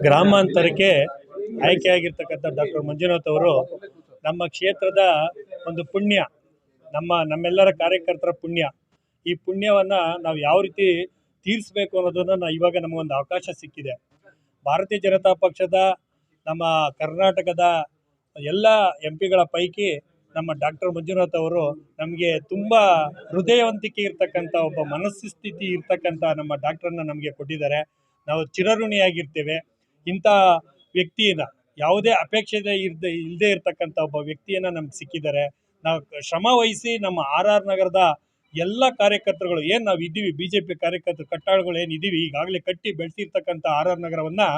ಗ್ರಾಮಾಂತರಕ್ಕೆ ಆಯ್ಕೆಯಾಗಿರ್ತಕ್ಕಂಥ doctor Manjunath ಅವರು ನಮ್ಮ ಕ್ಷೇತ್ರದ ಒಂದು ಪುಣ್ಯ, ನಮ್ಮ ನಮ್ಮೆಲ್ಲರ ಕಾರ್ಯಕರ್ತರ ಪುಣ್ಯ. ಈ ಪುಣ್ಯವನ್ನು ನಾವು ಯಾವ ರೀತಿ ತೀರಿಸಬೇಕು ಅನ್ನೋದನ್ನು ಇವಾಗ ನಮಗೊಂದು ಅವಕಾಶ ಸಿಕ್ಕಿದೆ. ಭಾರತೀಯ ಜನತಾ ಪಕ್ಷದ, ನಮ್ಮ ಕರ್ನಾಟಕದ ಎಲ್ಲ ಎಂ ಪಿಗಳ ಪೈಕಿ ನಮ್ಮ ಡಾಕ್ಟರ್ ಮಂಜುನಾಥ್ ಅವರು ನಮಗೆ ತುಂಬ ಹೃದಯವಂತಿಕೆ ಇರ್ತಕ್ಕಂಥ ಒಬ್ಬ ಮನಸ್ಥಿತಿ ಇರ್ತಕ್ಕಂಥ ನಮ್ಮ ಡಾಕ್ಟ್ರನ್ನ ನಮಗೆ ಕೊಟ್ಟಿದ್ದಾರೆ. ನಾವು ಚಿರಋಣಿಯಾಗಿರ್ತೇವೆ. ಇಂಥ ವ್ಯಕ್ತಿಯನ್ನು ಯಾವುದೇ ಅಪೇಕ್ಷೆ ಇರ್ದೆ ಇಲ್ಲದೆ ಇರತಕ್ಕಂಥ ಒಬ್ಬ ವ್ಯಕ್ತಿಯನ್ನು ನಮ್ಗೆ ಸಿಕ್ಕಿದ್ದಾರೆ ನಾವು ಶ್ರಮ ವಹಿಸಿ ನಮ್ಮ ಆರ್ ಆರ್ ನಗರದ ಎಲ್ಲ ಕಾರ್ಯಕರ್ತರುಗಳು, ಏನು ನಾವು ಇದ್ದೀವಿ ಬಿ ಜೆ ಪಿ ಕಾರ್ಯಕರ್ತರು ಕಟ್ಟಾಳುಗಳು ಏನಿದ್ದೀವಿ ಈಗಾಗಲೇ ಕಟ್ಟಿ ಬೆಳೆಸಿರ್ತಕ್ಕಂಥ ಆರ್ ಆರ್ ನಗರವನ್ನು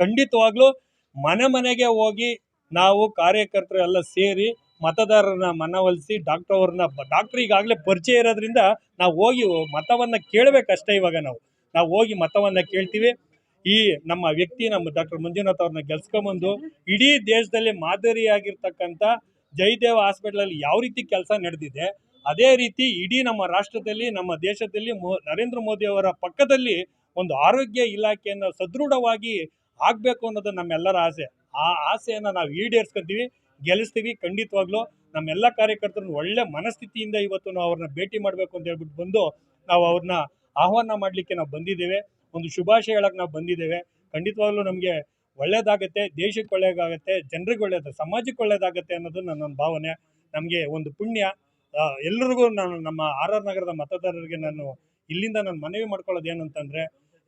ಖಂಡಿತವಾಗ್ಲೂ ಮನೆ ಮನೆಗೆ ಹೋಗಿ ನಾವು ಕಾರ್ಯಕರ್ತರು ಎಲ್ಲ ಸೇರಿ ಮತದಾರರನ್ನ ಮನವೊಲಿಸಿ ಡಾಕ್ಟರ್ ಅವ್ರನ್ನ, ಡಾಕ್ಟ್ರ್ ಈಗಾಗಲೇ ಪರಿಚಯ ಇರೋದ್ರಿಂದ ನಾವು ಹೋಗಿ ಮತವನ್ನು ಕೇಳಬೇಕಷ್ಟೇ ಇವಾಗ ನಾವು. ನಾವು ಹೋಗಿ ಮತವನ್ನು ಕೇಳ್ತೀವಿ. ಈ ನಮ್ಮ ವ್ಯಕ್ತಿ, ನಮ್ಮ ಡಾಕ್ಟರ್ ಮಂಜುನಾಥ್ ಅವ್ರನ್ನ ಗೆಲ್ಸ್ಕೊಂಬಂದು ಇಡೀ ದೇಶದಲ್ಲಿ ಮಾದರಿಯಾಗಿರ್ತಕ್ಕಂಥ ಜಯದೇವ ಹಾಸ್ಪಿಟ್ಲಲ್ಲಿ ಯಾವ ರೀತಿ ಕೆಲಸ ನಡೆದಿದೆ, ಅದೇ ರೀತಿ ಇಡೀ ನಮ್ಮ ರಾಷ್ಟ್ರದಲ್ಲಿ, ನಮ್ಮ ದೇಶದಲ್ಲಿ ನರೇಂದ್ರ ಮೋದಿ ಅವರ ಪಕ್ಕದಲ್ಲಿ ಒಂದು ಆರೋಗ್ಯ ಇಲಾಖೆಯನ್ನು ಸದೃಢವಾಗಿ ಆಗಬೇಕು ಅನ್ನೋದು ನಮ್ಮೆಲ್ಲರ ಆಸೆ. ಆ ಆಸೆಯನ್ನು ನಾವು ಈಡೇರಿಸ್ಕೊಂತೀವಿ, ಗೆಲ್ಲಿಸ್ತೀವಿ ಖಂಡಿತವಾಗ್ಲೂ. ನಮ್ಮೆಲ್ಲ ಕಾರ್ಯಕರ್ತರನ್ನು ಒಳ್ಳೆ ಮನಸ್ಥಿತಿಯಿಂದ ಇವತ್ತು ನಾವು ಅವ್ರನ್ನ ಭೇಟಿ ಮಾಡಬೇಕು ಅಂತ ಹೇಳ್ಬಿಟ್ಟು ಬಂದು ನಾವು ಅವ್ರನ್ನ ಆಹ್ವಾನ ಮಾಡಲಿಕ್ಕೆ ನಾವು ಬಂದಿದ್ದೇವೆ. ಒಂದು ಶುಭಾಶಯ ಹೇಳಕ್ಕೆ ನಾವು ಬಂದಿದ್ದೇವೆ. ಖಂಡಿತವಾಗ್ಲೂ ನಮಗೆ ಒಳ್ಳೇದಾಗತ್ತೆ, ದೇಶಕ್ಕೆ ಒಳ್ಳೇದಾಗತ್ತೆ, ಜನರಿಗೆ ಒಳ್ಳೇದು ಸಮಾಜಕ್ಕೆ ಒಳ್ಳೇದಾಗತ್ತೆ ಅನ್ನೋದು ನನ್ನ ಭಾವನೆ. ನಮಗೆ ಒಂದು ಪುಣ್ಯ. ಎಲ್ಲರಿಗೂ ನಾನು ನಮ್ಮ ಆರ್ ಆರ್ ನಗರದ ಮತದಾರರಿಗೆ ನಾನು ಇಲ್ಲಿಂದ ನಾನು ಮನವಿ ಮಾಡ್ಕೊಳ್ಳೋದು ಏನಂತಂದರೆ,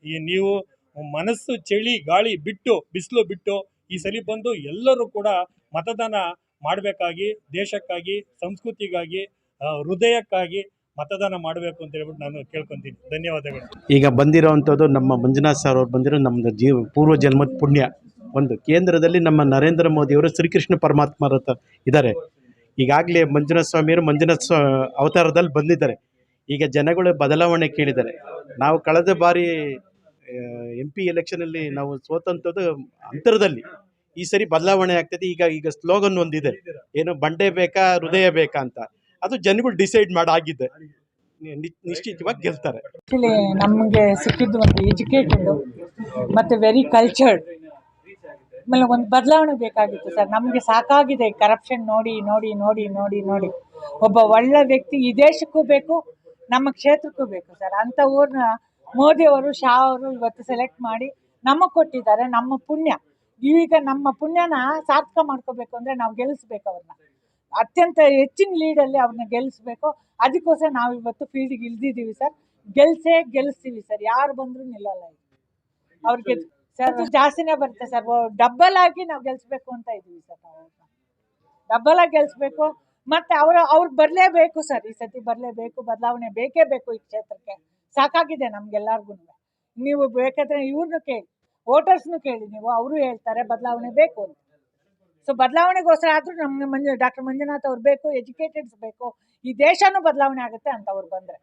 ಈ ನೀವು ಮನಸ್ಸು, ಚಳಿ, ಗಾಳಿ ಬಿಟ್ಟು, ಬಿಸಿಲು ಬಿಟ್ಟು ಈ ಸಲ ಬಂದು ಎಲ್ಲರೂ ಕೂಡ ಮತದಾನ ಮಾಡಬೇಕಾಗಿ, ದೇಶಕ್ಕಾಗಿ, ಸಂಸ್ಕೃತಿಗಾಗಿ ಹೃದಯಕ್ಕಾಗಿ ಮತದಾನ ಮಾಡಬೇಕು ಅಂತ ಹೇಳ್ಬಿಟ್ಟು ನಾನು ಕೇಳ್ಕೊತೀನಿ. ಧನ್ಯವಾದಗಳು. ಈಗ ಬಂದಿರೋವಂಥದ್ದು ನಮ್ಮ ಮಂಜುನಾಥ್ ಸರ್ ಅವ್ರು ಬಂದಿರೋ ನಮ್ಮದು ಜೀವ ಪೂರ್ವ ಜನ್ಮದ ಪುಣ್ಯ. ಒಂದು ಕೇಂದ್ರದಲ್ಲಿ ನಮ್ಮ ನರೇಂದ್ರ ಮೋದಿಯವರು ಶ್ರೀಕೃಷ್ಣ ಪರಮಾತ್ಮರ ಇದ್ದಾರೆ. ಈಗಾಗಲೇ ಮಂಜುನಾಥ ಸ್ವಾಮಿಯವರು ಮಂಜುನಾಥ ಸ್ವಾ ಅವತಾರದಲ್ಲಿ ಬಂದಿದ್ದಾರೆ. ಈಗ ಜನಗಳು ಬದಲಾವಣೆ ಕೇಳಿದ್ದಾರೆ. ನಾವು ಕಳೆದ ಬಾರಿ ಎಂ ಪಿ ಎಲೆಕ್ಷನಲ್ಲಿ ನಾವು ಸೋತಂಥದ್ದು ಅಂತರದಲ್ಲಿ. ಈ ಸರಿ ಬದಲಾವಣೆ ಆಗ್ತದೆ. ಈಗ ಈಗ ಸ್ಲೋಗನ್ ಒಂದಿದೆ. ಏನು ಬಂಡೆ ಬೇಕಾ, ಹೃದಯ ಬೇಕಾ ಅಂತ. ಅದು ಜನಗಳು ಡಿಸೈಡ್ ಮಾಡಾಗಿದೆ ನಿ- ನಿಶ್ಚಿತವಾಗಿ ಗೆಲ್ತಾರೆ. ನಮಗೆ ಸಿಕ್ಕಿದ್ದು ಒಂದು ಎಜುಕೇಟೆಡ್ ಮತ್ತು ವೆರಿ ಕಲ್ಚರ್ಡ್ ಆಮೇಲೆ ಒಂದು ಬದಲಾವಣೆ ಬೇಕಾಗಿತ್ತು ಸರ್. ನಮಗೆ ಸಾಕಾಗಿದೆ ಕರಪ್ಷನ್ ನೋಡಿ ನೋಡಿ ನೋಡಿ ನೋಡಿ ನೋಡಿ. ಒಬ್ಬ ಒಳ್ಳೆ ವ್ಯಕ್ತಿ ಈ ದೇಶಕ್ಕೂ ಬೇಕು, ನಮ್ಮ ಕ್ಷೇತ್ರಕ್ಕೂ ಬೇಕು ಸರ್. ಅಂಥ ಊರನ್ನ ಮೋದಿಯವರು ಶಾ ಅವರು ಇವತ್ತು ಸೆಲೆಕ್ಟ್ ಮಾಡಿ ನಮಗೆ ಕೊಟ್ಟಿದ್ದಾರೆ, ನಮ್ಮ ಪುಣ್ಯ. ಈಗ ನಮ್ಮ ಪುಣ್ಯನ ಸಾರ್ಥಕ ಮಾಡ್ಕೋಬೇಕು ಅಂದರೆ ನಾವು ಗೆಲ್ಲಿಸ್ಬೇಕು ಅವ್ರನ್ನ. ಅತ್ಯಂತ ಹೆಚ್ಚಿನ ಲೀಡಲ್ಲಿ ಅವ್ರನ್ನ ಗೆಲ್ಲಿಸ್ಬೇಕು ಅದಕ್ಕೋಸ್ಕರ ನಾವು ಇವತ್ತು ಫೀಲ್ಡಿಗೆ ಇಳಿದಿದ್ದೀವಿ ಸರ್ ಗೆಲ್ಸೇ ಗೆಲ್ಲಿಸ್ತೀವಿ ಸರ್ ಯಾರು ಬಂದರೂ ನಿಲ್ಲಲ್ಲ ಅವ್ರಿಗೆ ಸರ್ ಜಾಸ್ತಿನೇ ಬರುತ್ತೆ ಸರ್ ಡಬ್ಬಲ್ ಆಗಿ ನಾವು ಗೆಲ್ಲಿಸ್ಬೇಕು ಅಂತ ಇದ್ದೀವಿ ಸರ್ ನಾವು ಡಬ್ಬಲ್ ಆಗಿ ಗೆಲ್ಲಿಸ್ಬೇಕು ಮತ್ತೆ ಅವರ, ಅವ್ರು ಬರಲೇಬೇಕು ಸರ್ ಈ ಸತಿ ಬರಲೇಬೇಕು, ಬದಲಾವಣೆ ಬೇಕೇ ಬೇಕು ಈ ಕ್ಷೇತ್ರಕ್ಕೆ. ಸಾಕಾಗಿದೆ ನಮ್ಗೆಲ್ಲರಿಗೂ ನೀವು ಬೇಕಾದ್ರೆ ಇವ್ರನ್ನೂ ಕೇಳಿ ವೋಟರ್ಸ್ನು ಕೇಳಿ ನೀವು. ಅವರು ಹೇಳ್ತಾರೆ, ಬದಲಾವಣೆ ಬೇಕು ಅಂತ. ಸೊ ಬದಲಾವಣೆಗೋಸ್ಕರ ಆದರೂ ನಮ್ಗೆ ಮಂಜು, ಡಾಕ್ಟರ್ ಮಂಜುನಾಥ್ ಅವ್ರು ಬೇಕು ಎಜುಕೇಟೆಡ್ಸ್ ಬೇಕು, ಈ ದೇಶನೂ ಬದಲಾವಣೆ ಆಗುತ್ತೆ ಅಂತ ಅವ್ರು ಬಂದರೆ.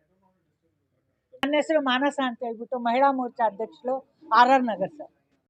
ನನ್ನ ಹೆಸರು ಮಾನಸ ಅಂತ ಹೇಳ್ಬಿಟ್ಟು ಮಹಿಳಾ ಮೋರ್ಚಾ ಅಧ್ಯಕ್ಷಳು ಆರ್ ಆರ್ ನಗರ್ ಸರ್.